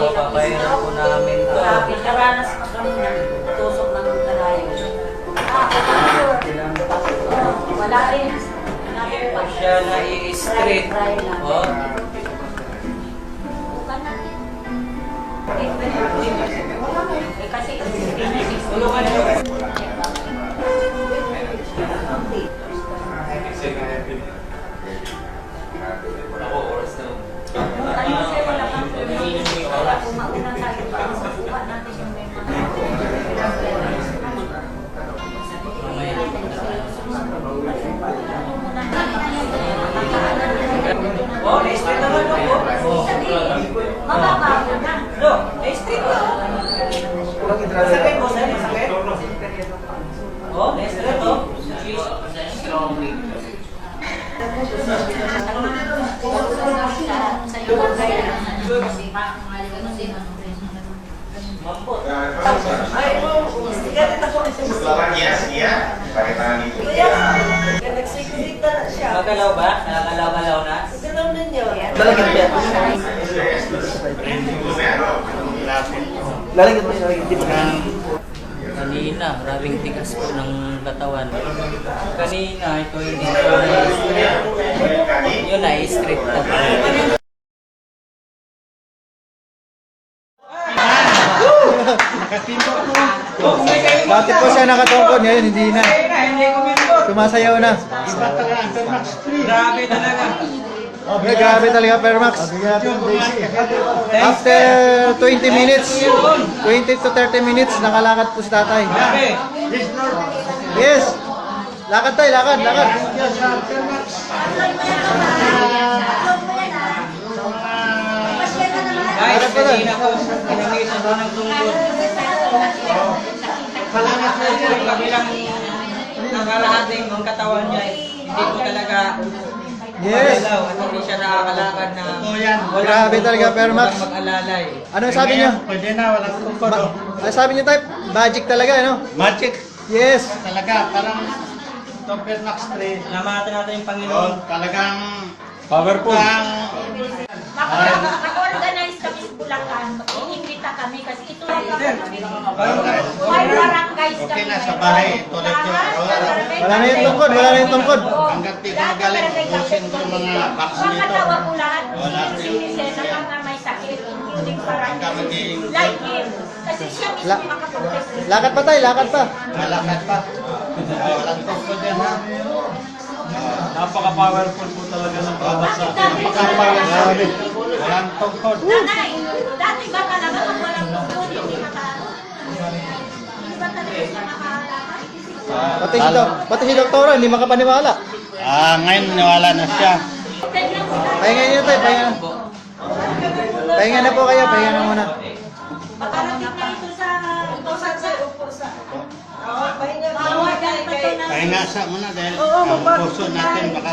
po, papayaran po namin to. Grabe, naranas pa kami ng tusok ng kalayo. Wala rin. Wala rin pa. Siya na lang. Oh. Bukan natin. Eh, kasi Tulungan niyo. Ako, oras na. Tayo mauna tayo pa. Makuha natin yung may mga Oh, na-street naman ako. Mababago na. No, na-street na. Sakit mo, sakit? Oh, na-street to. Sa iyo ang kaya. Kasi mahalaga mo din ano rin. Mampot. Ay, oh, sigaret ako Yes, iya. Pakai tangan nagsiksik na siya. Nakakalaw ba? Nakakalaw-kalaw na? Ganaw ninyo. Lalagyan ba? Lalagyan mo siya, hindi mo Kanina, maraming tigas po ng katawan. Kanina, ito hindi ko na-street. Yun na, street na po. Dati po siya nakatungkod, ngayon hindi na. Sumasayaw na. Grabe talaga. Okay, grabe talaga, Permax. After 20 minutes, 20 to 30 minutes, nakalakad po si tatay. Yes! Lakad tayo, lakad, lakad. Guys, kanina ko, pinamitan ko ng tungkod. Kami lang nakalahating ng katawan niya. Hindi ko talaga Yes! magalaw at hindi siya nakakalakad na walang Grabe talaga, Permax. walang mag-alalay. Ano sabi niyo? Pwede na, wala tungkod. Ma- ano sabi niyo type? Magic talaga, ano? Magic. Yes! Talaga, parang Super Max 3. Namatan natin yung Panginoon. Oh, talagang Powerful. Parang Mag-organize kami sa Bulacan. Ito. Parang- May barangays kami. Okay na sa bahay, tulad yung barangay Wala na yung tungkod, wala na yung tungkod. Hanggat di ng magaling, ubusin ko yung mga box dito. Makatawa ko lahat. Wala. Na mga may sakit, including maging like him. Kasi siya mismo. Lakad pa tayo, lakad pa. malakad pa. Oh, walang tungkod yan ha. Napaka-powerful po talaga ng Bakit dati Grabe. Walang tungkod. Nanay, Pati si, Dok- pati si Doktora, hindi makapaniwala. Ah, ngayon nawala na siya. Pahinga niyo tayo, pahinga na. Pahinga na po kayo, pahinga na muna. Makarating na ito sa... Ito sa... Na... Pahinga sa muna dahil ang puso natin baka